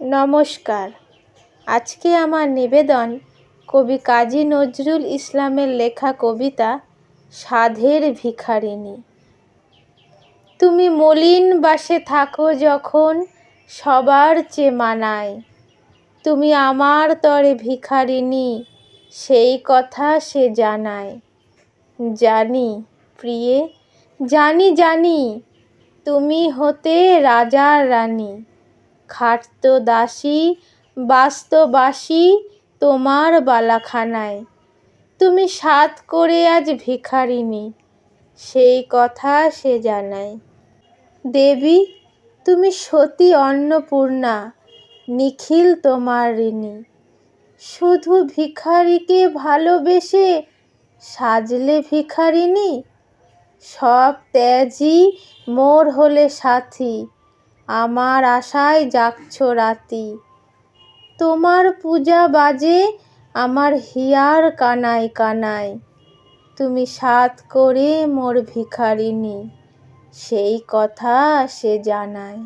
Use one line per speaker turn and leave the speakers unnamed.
নমস্কার। আজকে আমার নিবেদন কবি কাজী নজরুল ইসলামের লেখা কবিতা সাধের ভিখারিণী। তুমি মলিন বাসে থাকো যখন সবার চেয়ে মানায় তুমি আমার তরে ভিখারিণী, সেই কথা সে জানায়। জানি প্রিয়ে, জানি জানি, তুমি হতে রাজার রানী। খাটত দাসী বাস্তবাসী তোমার বালাখানায়। তুমি সাত করে আজ ভিখারিণী, সেই কথা সে জানায়। দেবী, তুমি সতী অন্নপূর্ণা, নিখিল তোমার ঋণী। শুধু ভিখারিকে ভালোবেসে সাজলে ভিখারিণী? সব ত্যাজি মোর হলে সাথী। আমার আশায় জাগছ রাতি। তোমার পূজা বাজে আমার হিয়ার কানায় কানায়। তুমি সাত করে মোর ভিখারিণী, সেই কথা সে জানায়।